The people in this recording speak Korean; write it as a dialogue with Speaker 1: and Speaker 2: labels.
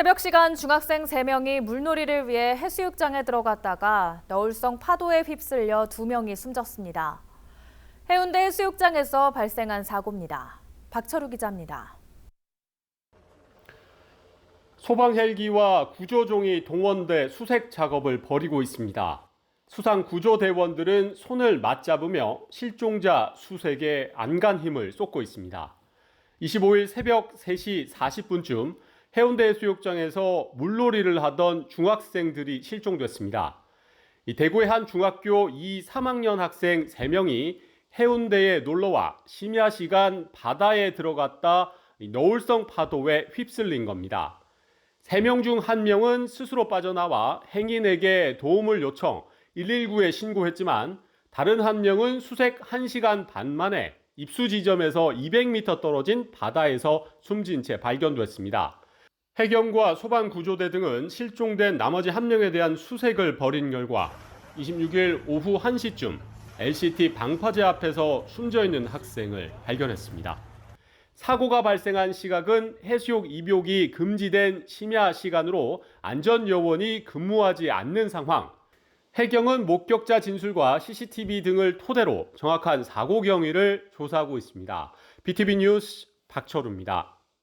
Speaker 1: 새벽 시간 중학생 3명이 물놀이를 위해 해수욕장에 들어갔다가 너울성 파도에 휩쓸려 2명이 숨졌습니다. 해운대 해수욕장에서 발생한 사고입니다. 박철우 기자입니다.
Speaker 2: 소방 헬기와 구조종이 동원돼 수색 작업을 벌이고 있습니다. 수상 구조대원들은 손을 맞잡으며 실종자 수색에 안간 힘을 쏟고 있습니다. 25일 새벽 3시 40분쯤 해운대 해수욕장에서 물놀이를 하던 중학생들이 실종됐습니다. 이 대구의 한 중학교 2, 3학년 학생 3명이 해운대에 놀러와 심야 시간 바다에 들어갔다 이 너울성 파도에 휩쓸린 겁니다. 3명 중 1명은 스스로 빠져나와 행인에게 도움을 요청 119에 신고했지만 다른 1명은 수색 1시간 반 만에 입수 지점에서 200m 떨어진 바다에서 숨진 채 발견됐습니다. 해경과 소방구조대 등은 실종된 나머지 1명에 대한 수색을 벌인 결과 26일 오후 1시쯤 LCT 방파제 앞에서 숨져 있는 학생을 발견했습니다. 사고가 발생한 시각은 해수욕 입욕이 금지된 심야 시간으로 안전 요원이 근무하지 않는 상황. 해경은 목격자 진술과 CCTV 등을 토대로 정확한 사고 경위를 조사하고 있습니다. BTV 뉴스 박철우입니다.